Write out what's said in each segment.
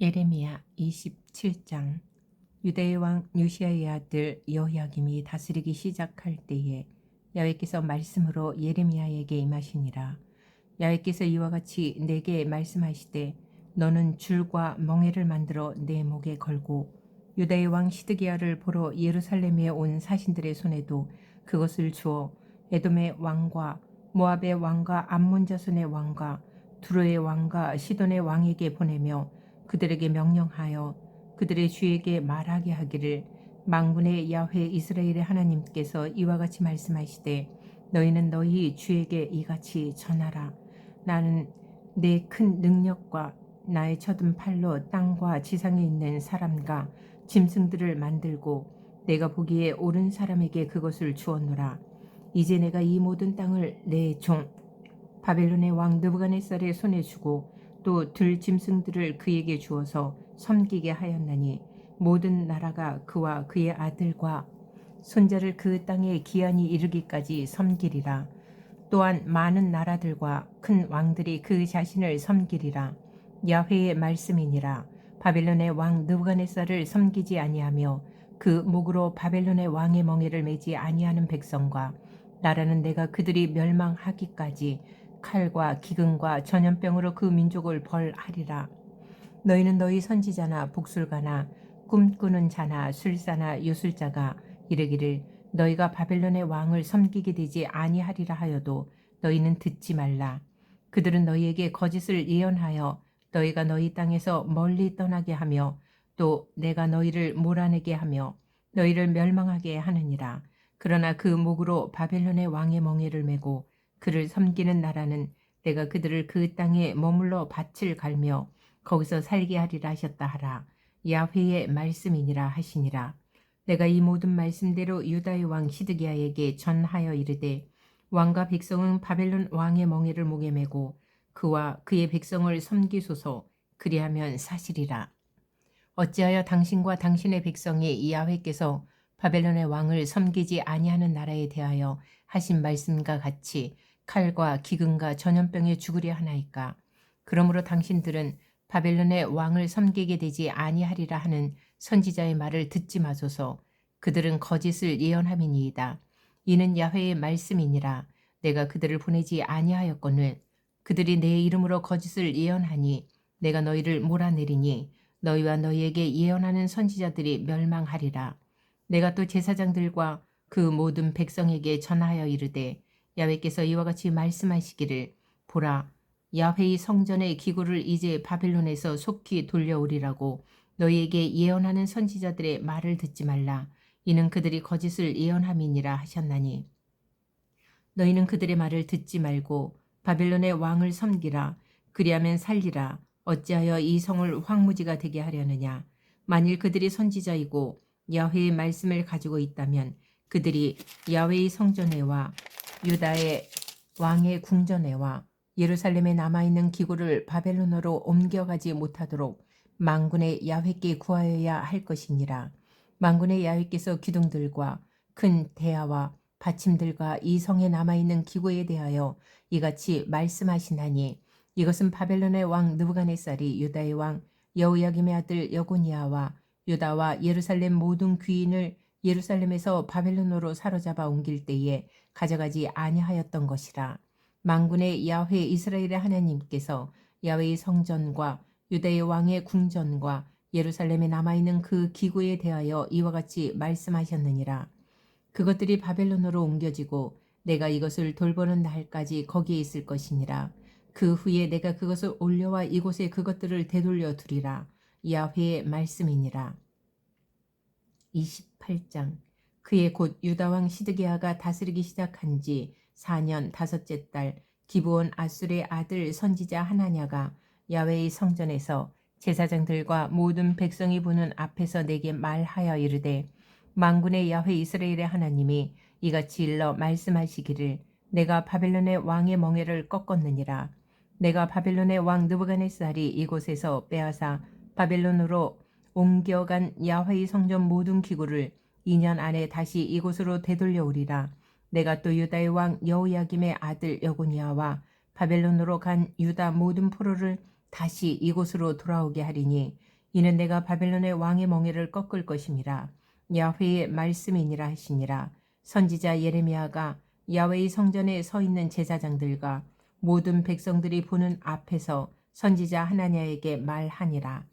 예레미야 27장 유대의 왕 요시아의 아들 여호야김이 다스리기 시작할 때에 야훼께서 말씀으로 예레미야에게 임하시니라. 야훼께서 이와 같이 내게 말씀하시되 너는 줄과 멍에를 만들어 내 목에 걸고 유다의 왕 시드기야를 보러 예루살렘에 온 사신들의 손에도 그것을 주어 에돔의 왕과 모압의 왕과 암몬 자손의 왕과 두로의 왕과 시돈의 왕에게 보내며 그들에게 명령하여 그들의 주에게 말하게 하기를 망군의 야훼 이스라엘의 하나님께서 이와 같이 말씀하시되 너희는 너희 주에게 이같이 전하라. 나는 내 큰 능력과 나의 쳐든 팔로 땅과 지상에 있는 사람과 짐승들을 만들고 내가 보기에 옳은 사람에게 그것을 주었노라. 이제 내가 이 모든 땅을 내 종 바벨론의 왕 느부갓네살의 손에 주고 또 들 짐승들을 그에게 주어서 섬기게 하였나니 모든 나라가 그와 그의 아들과 손자를 그 땅에 기한이 이르기까지 섬기리라. 또한 많은 나라들과 큰 왕들이 그 자신을 섬기리라. 야훼의 말씀이니라. 바벨론의 왕 느부갓네살을 섬기지 아니하며 그 목으로 바벨론의 왕의 멍에를 매지 아니하는 백성과 나라는 내가 그들이 멸망하기까지 칼과 기근과 전염병으로 그 민족을 벌하리라. 너희는 너희 선지자나 복술가나 꿈꾸는 자나 술사나 요술자가 이르기를 너희가 바벨론의 왕을 섬기게 되지 아니하리라 하여도 너희는 듣지 말라. 그들은 너희에게 거짓을 예언하여 너희가 너희 땅에서 멀리 떠나게 하며 또 내가 너희를 몰아내게 하며 너희를 멸망하게 하느니라. 그러나 그 목으로 바벨론의 왕의 멍에를 메고 그를 섬기는 나라는 내가 그들을 그 땅에 머물러 밭을 갈며 거기서 살게 하리라 하셨다 하라. 야훼의 말씀이니라 하시니라. 내가 이 모든 말씀대로 유다의 왕 시드기야에게 전하여 이르되 왕과 백성은 바벨론 왕의 멍에를 목에 메고 그와 그의 백성을 섬기소서 그리하면 사실이라. 어찌하여 당신과 당신의 백성이 야훼께서 바벨론의 왕을 섬기지 아니하는 나라에 대하여 하신 말씀과 같이 칼과 기근과 전염병에 죽으려 하나이까. 그러므로 당신들은 바벨론의 왕을 섬기게 되지 아니하리라 하는 선지자의 말을 듣지 마소서. 그들은 거짓을 예언함이니이다. 이는 야훼의 말씀이니라. 내가 그들을 보내지 아니하였거늘 그들이 내 이름으로 거짓을 예언하니 내가 너희를 몰아내리니 너희와 너희에게 예언하는 선지자들이 멸망하리라. 내가 또 제사장들과 그 모든 백성에게 전하여 이르되 야훼께서 이와 같이 말씀하시기를 보라 야훼의 성전의 기구를 이제 바벨론에서 속히 돌려오리라고 너희에게 예언하는 선지자들의 말을 듣지 말라. 이는 그들이 거짓을 예언함이니라 하셨나니. 너희는 그들의 말을 듣지 말고 바벨론의 왕을 섬기라. 그리하면 살리라. 어찌하여 이 성을 황무지가 되게 하려느냐? 만일 그들이 선지자이고 야훼의 말씀을 가지고 있다면 그들이 야훼의 성전에와 유다의 왕의 궁전에와 예루살렘에 남아있는 기구를 바벨론으로 옮겨가지 못하도록 망군의 야훼께 구하여야 할 것이니라. 망군의 야훼께서 기둥들과 큰 대야와 받침들과 이 성에 남아있는 기구에 대하여 이같이 말씀하시나니 이것은 바벨론의 왕 느부갓네살이 유다의 왕 여우야김의 아들 여고니아와 유다와 예루살렘 모든 귀인을 예루살렘에서 바벨론으로 사로잡아 옮길 때에 가져가지 아니하였던 것이라. 망군의 야훼 이스라엘의 하나님께서 야훼의 성전과 유다의 왕의 궁전과 예루살렘에 남아있는 그 기구에 대하여 이와 같이 말씀하셨느니라. 그것들이 바벨론으로 옮겨지고 내가 이것을 돌보는 날까지 거기에 있을 것이니라. 그 후에 내가 그것을 올려와 이곳에 그것들을 되돌려 두리라. 야훼의 말씀이니라. 28장. 그의 곧 유다왕 시드기야가 다스리기 시작한 지 4년 다섯째 달 기브온 아술의 아들 선지자 하나냐가 야외의 성전에서 제사장들과 모든 백성이 보는 앞에서 내게 말하여 이르되 망군의 야훼 이스라엘의 하나님이 이같이 일러 말씀하시기를 내가 바벨론의 왕의 멍에를 꺾었느니라. 내가 바벨론의 왕 느부갓네살이 이곳에서 빼앗아 바벨론으로 옮겨간 야훼의 성전 모든 기구를 2년 안에 다시 이곳으로 되돌려 오리라. 내가 또 유다의 왕 여호야김의 아들 여고니아와 바벨론으로 간 유다 모든 포로를 다시 이곳으로 돌아오게 하리니 이는 내가 바벨론의 왕의 멍에를 꺾을 것임이라. 야훼의 말씀이니라 하시니라. 선지자 예레미야가 야훼의 성전에 서 있는 제사장들과 모든 백성들이 보는 앞에서 선지자 하나냐에게 말하니라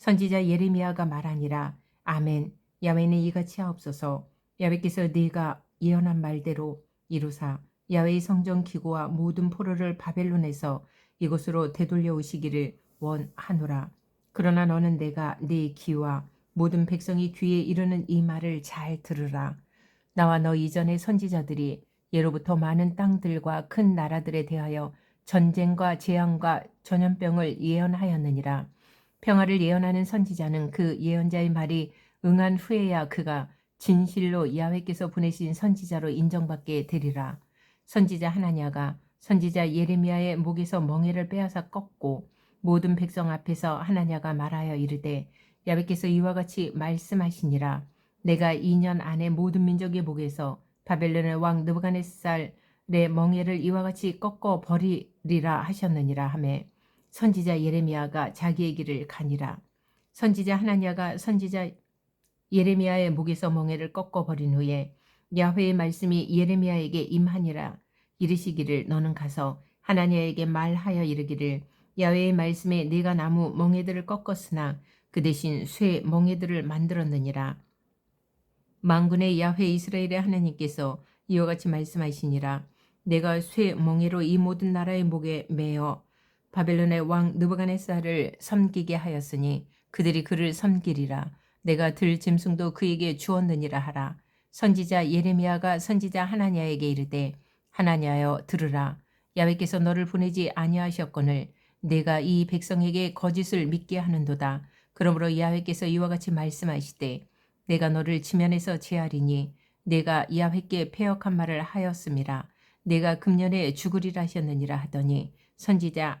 선지자 예레미야가 말하니라 아멘 야훼는 이같이 하옵소서 야훼께서 네가 예언한 말대로 이루사 야훼의 성전 기구와 모든 포로를 바벨론에서 이곳으로 되돌려 오시기를 원하노라. 그러나 너는 내가 네 귀와 모든 백성이 귀에 이르는 이 말을 잘 들으라. 나와 너 이전의 선지자들이 예로부터 많은 땅들과 큰 나라들에 대하여 전쟁과 재앙과 전염병을 예언하였느니라. 평화를 예언하는 선지자는 그 예언자의 말이 응한 후에야 그가 진실로 야훼께서 보내신 선지자로 인정받게 되리라. 선지자 하나냐가 선지자 예레미야의 목에서 멍에를 빼앗아 꺾고 모든 백성 앞에서 하나냐가 말하여 이르되 야훼께서 이와 같이 말씀하시니라 내가 2년 안에 모든 민족의 목에서 바벨론의 왕 느부갓네살의 멍에를 이와 같이 꺾어 버리리라 하셨느니라 하매 선지자 예레미야가 자기의 길을 가니라. 선지자 하나냐가 선지자 예레미야의 목에서 멍에를 꺾어 버린 후에 야훼의 말씀이 예레미야에게 임하니라. 이르시기를 너는 가서 하나님에게 말하여 이르기를 야훼의 말씀에 네가 나무 멍에들을 꺾었으나 그 대신 쇠 멍에들을 만들었느니라. 만군의 야훼 이스라엘의 하나님께서 이와 같이 말씀하시니라. 내가 쇠 멍에로 이 모든 나라의 목에 매어 바벨론의 왕 느부갓네살을 섬기게 하였으니 그들이 그를 섬기리라. 내가 들 짐승도 그에게 주었느니라 하라. 선지자 예레미야가 선지자 하나냐에게 이르되 하나냐여 들으라. 야훼께서 너를 보내지 아니하셨거늘 내가 이 백성에게 거짓을 믿게 하는도다. 그러므로 야훼께서 이와 같이 말씀하시되 내가 너를 지면에서 제하리니 내가 야훼께 폐역한 말을 하였음이라. 내가 금년에 죽으리라 하셨느니라 하더니 선지자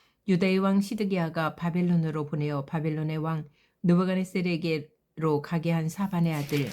유다의 왕 시드기야가 바벨론으로 보내어 바벨론의 왕 느부갓네살에게로 가게 한 사반의 아들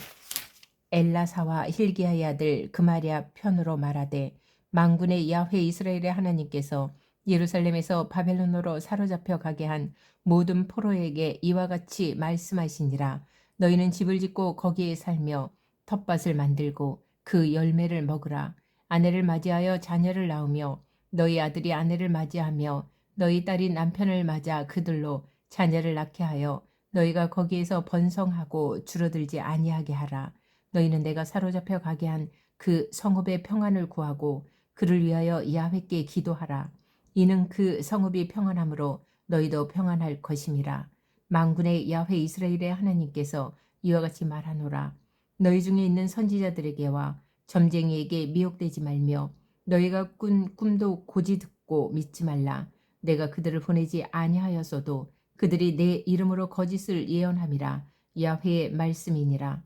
엘라사와 힐기야의 아들 그마리아 편으로 말하되 망군의 야훼 이스라엘의 하나님께서 예루살렘에서 바벨론으로 사로잡혀 가게 한 모든 포로에게 이와 같이 말씀하시니라. 너희는 집을 짓고 거기에 살며 텃밭을 만들고 그 열매를 먹으라. 아내를 맞이하여 자녀를 낳으며 너희 아들이 아내를 맞이하며 너희 딸이 남편을 맞아 그들로 자녀를 낳게 하여 너희가 거기에서 번성하고 줄어들지 아니하게 하라 너희는 내가 사로잡혀 가게 한 그 성읍의 평안을 구하고 그를 위하여 야훼께 기도하라. 이는 그 성읍이 평안함으로 너희도 평안할 것임이라. 망군의 야훼 이스라엘의 하나님께서 이와 같이 말하노라. 너희 중에 있는 선지자들에게와 점쟁이에게 미혹되지 말며 너희가 꾼 꿈도 고지 듣고 믿지 말라. 내가 그들을 보내지 아니하였어도 그들이 내 이름으로 거짓을 예언함이라. 야훼의 말씀이니라.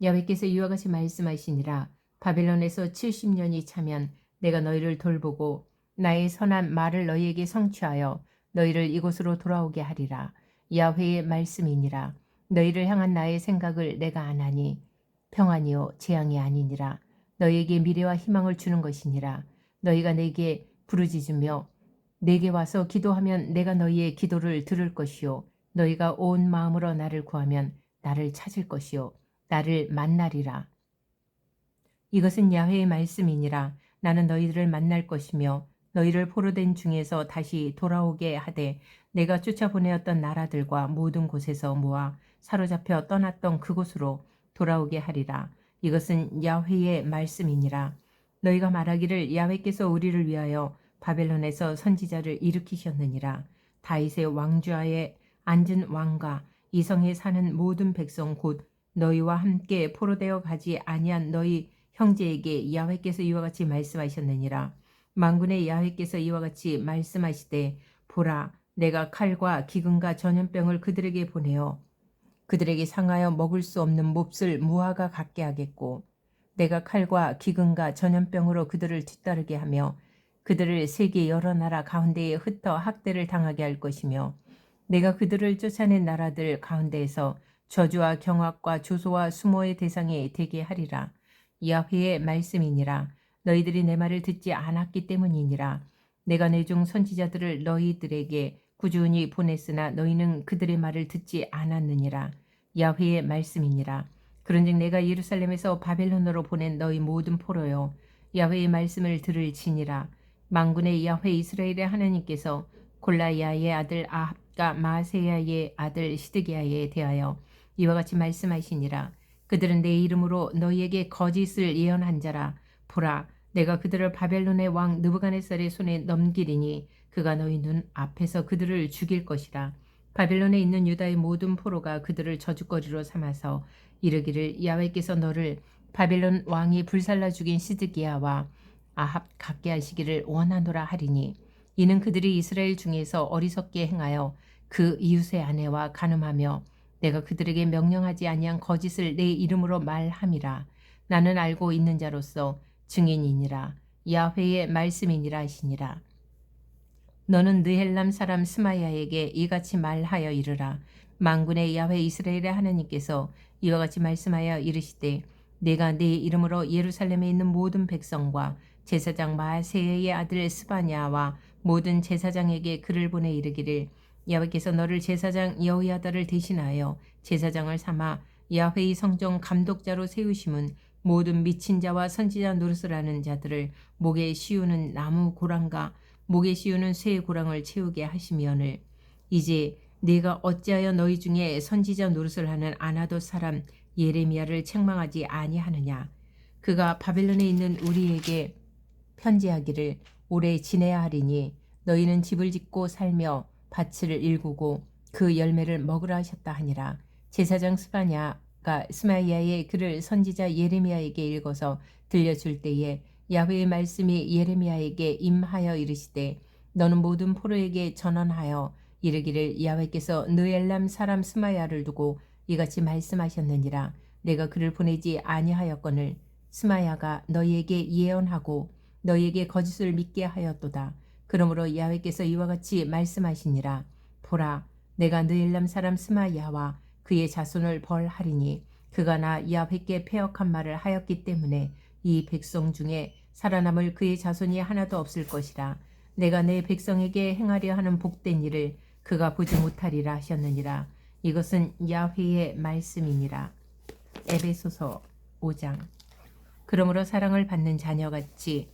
야훼께서 이와 같이 말씀하시니라 바벨론에서 70년이 차면 내가 너희를 돌보고 나의 선한 말을 너희에게 성취하여 너희를 이곳으로 돌아오게 하리라 야훼의 말씀이니라 너희를 향한 나의 생각을 내가 안하니 평안이요 재앙이 아니니라 너희에게 미래와 희망을 주는 것이니라 너희가 내게 부르짖으며 내게 와서 기도하면 내가 너희의 기도를 들을 것이요 너희가 온 마음으로 나를 구하면 나를 찾을 것이요 나를 만나리라. 이것은 야훼의 말씀이니라. 나는 너희들을 만날 것이며 너희를 포로된 중에서 다시 돌아오게 하되 내가 쫓아보내었던 나라들과 모든 곳에서 모아 사로잡혀 떠났던 그곳으로 돌아오게 하리라. 이것은 야훼의 말씀이니라. 너희가 말하기를 야훼께서 우리를 위하여 바벨론에서 선지자를 일으키셨느니라. 다윗의 왕좌에 앉은 왕과 이성에 사는 모든 백성 곧 너희와 함께 포로되어 가지 아니한 너희 형제에게 야훼께서 이와 같이 말씀하셨느니라. 망군의 야훼께서 이와 같이 말씀하시되 보라 내가 칼과 기근과 전염병을 그들에게 보내어 그들에게 상하여 먹을 수 없는 몹쓸 무화과 같게 하겠고 내가 칼과 기근과 전염병으로 그들을 뒤따르게 하며 그들을 세계 여러 나라 가운데에 흩어 학대를 당하게 할 것이며 내가 그들을 쫓아낸 나라들 가운데에서 저주와 경악과 조소와 수모의 대상이 되게 하리라. 야훼의 말씀이니라. 너희들이 내 말을 듣지 않았기 때문이니라. 내가 내 중 선지자들을 너희들에게 꾸준히 보냈으나 너희는 그들의 말을 듣지 않았느니라. 야훼의 말씀이니라. 그런즉 내가 예루살렘에서 바벨론으로 보낸 너희 모든 포로여 야훼의 말씀을 들을지니라. 망군의 야훼 이스라엘의 하나님께서 골라야의 아들 아합과 마세야의 아들 시드기야에 대하여 이와 같이 말씀하시니라. 그들은 내 이름으로 너희에게 거짓을 예언한 자라. 보라, 내가 그들을 바벨론의 왕 느부갓네살의 손에 넘기리니 그가 너희 눈 앞에서 그들을 죽일 것이라. 바벨론에 있는 유다의 모든 포로가 그들을 저주거리로 삼아서 이르기를 야훼께서 너를 바벨론 왕이 불살라 죽인 시드기야와 아합 갖게 하시기를 원하노라 하리니 이는 그들이 이스라엘 중에서 어리석게 행하여 그 이웃의 아내와 간음하며 내가 그들에게 명령하지 아니한 거짓을 내 이름으로 말함이라. 나는 알고 있는 자로서 증인이니라. 야훼의 말씀이니라 하시니라. 너는 느헬람 사람 스마야에게 이같이 말하여 이르라. 만군의 야훼 이스라엘의 하나님께서 이와 같이 말씀하여 이르시되 내가 네 이름으로 예루살렘에 있는 모든 백성과 제사장 마세의 아들 스바냐와 모든 제사장에게 글을 보내 이르기를 야훼께서 너를 제사장 여호야다를 대신하여 제사장을 삼아 야훼의 성정 감독자로 세우심은 모든 미친 자와 선지자 노릇을 하는 자들을 목에 씌우는 나무 고랑과 목에 씌우는 쇠 고랑을 채우게 하시면을 이제 네가 어찌하여 너희 중에 선지자 노릇을 하는 아나도 사람 예레미야를 책망하지 아니하느냐? 그가 바벨론에 있는 우리에게 편지하기를 오래 지내야 하리니 너희는 집을 짓고 살며 밭을 일구고 그 열매를 먹으라 하셨다 하니라. 제사장 스바냐가 스마이아의 글을 선지자 예레미야에게 읽어서 들려줄 때에 야훼의 말씀이 예레미야에게 임하여 이르시되 너는 모든 포로에게 전언하여 이르기를 야훼께서 느엘람 사람 스마야를 두고 이같이 말씀하셨느니라. 내가 그를 보내지 아니하였거늘 스마야가 너희에게 예언하고 너희에게 거짓을 믿게 하였도다. 그러므로 야훼께서 이와 같이 말씀하시니라. 보라 내가 느엘람 사람 스마야와 그의 자손을 벌하리니 그가 나 야훼께 폐역한 말을 하였기 때문에 이 백성 중에 살아남을 그의 자손이 하나도 없을 것이라. 내가 내 백성에게 행하려 하는 복된 일을 그가 보지 못하리라 하셨느니라. 이것은 야훼의 말씀이니라. 에베소서 5장. 그러므로 사랑을 받는 자녀같이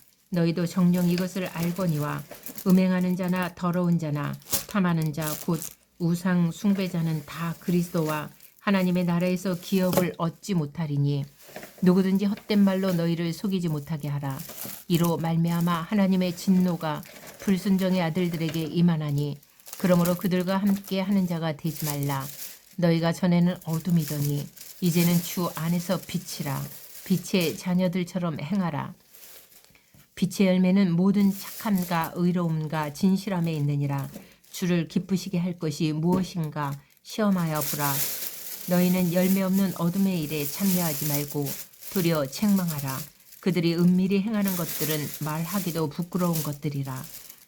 너희도 정령 이것을 알거니와 음행하는 자나 더러운 자나 탐하는 자 곧 우상 숭배자는 다 그리스도와 하나님의 나라에서 기업을 얻지 못하리니 누구든지 헛된 말로 너희를 속이지 못하게 하라. 이로 말미암아 하나님의 진노가 불순종의 아들들에게 임하나니 그러므로 그들과 함께 하는 자가 되지 말라. 너희가 전에는 어둠이더니 이제는 주 안에서 빛이라. 빛의 자녀들처럼 행하라 빛의 열매는 모든 착함과 의로움과 진실함에 있느니라. 주를 기쁘시게 할 것이 무엇인가? 시험하여 보라. 너희는 열매 없는 어둠의 일에 참여하지 말고 도리어 책망하라. 그들이 은밀히 행하는 것들은 말하기도 부끄러운 것들이라.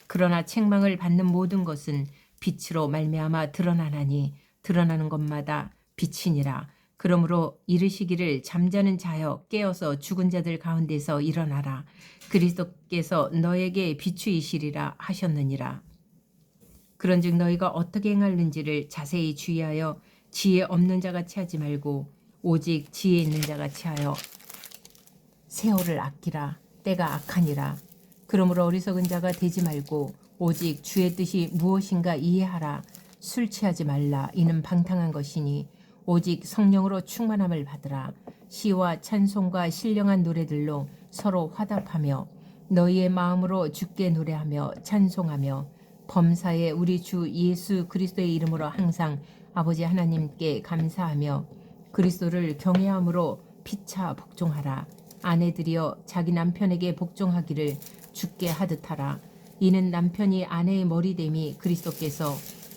그러나 책망을 받는 모든 것은 빛으로 말미암아 드러나나니 드러나는 것마다 빛이니라 그러므로 이르시기를 잠자는 자여 깨어서 죽은 자들 가운데서 일어나라 그리스도께서 너에게 비추이시리라 하셨느니라 그런즉 너희가 어떻게 행할는지를 자세히 주의하여 지혜 없는 자같이 하지 말고 오직 지혜 있는 자같이 하여 세월을 아끼라 때가 악하니라 그러므로 어리석은 자가 되지 말고 오직 주의 뜻이 무엇인가 이해하라. 술 취하지 말라. 이는 방탕한 것이니 오직 성령으로 충만함을 받으라. 시와 찬송과 신령한 노래들로 서로 화답하며 너희의 마음으로 주께 노래하며 찬송하며 범사에 우리 주 예수 그리스도의 이름으로 항상 아버지 하나님께 감사하며 그리스도를 경외함으로 피차 복종하라. 아내들이여 자기 남편에게 복종하기를 주께 하듯하라. 이는 남편이 아내의 머리됨이 그리스도께서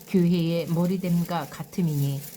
교회의 머리됨과 같음이니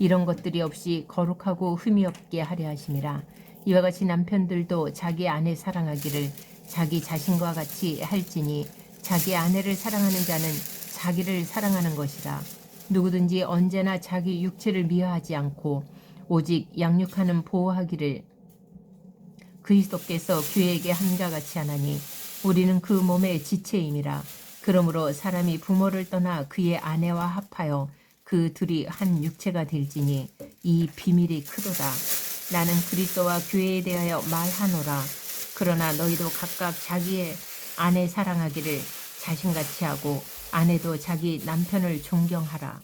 이런 것들이 없이 거룩하고 흠이 없게 하려 하심이라. 이와 같이 남편들도 자기 아내 사랑하기를 자기 자신과 같이 할지니 자기 아내를 사랑하는 자는 자기를 사랑하는 것이라. 누구든지 언제나 자기 육체를 미워하지 않고 오직 양육하는 보호하기를 그리스도께서 교회에게 함과 같이 하나니 우리는 그 몸의 지체임이라. 그러므로 사람이 부모를 떠나 그의 아내와 합하여 그 둘이 한 육체가 될지니 이 비밀이 크도다. 나는 그리스도와 교회에 대하여 말하노라. 그러나 너희도 각각 자기의 아내 사랑하기를 자신같이 하고 아내도 자기 남편을 존경하라.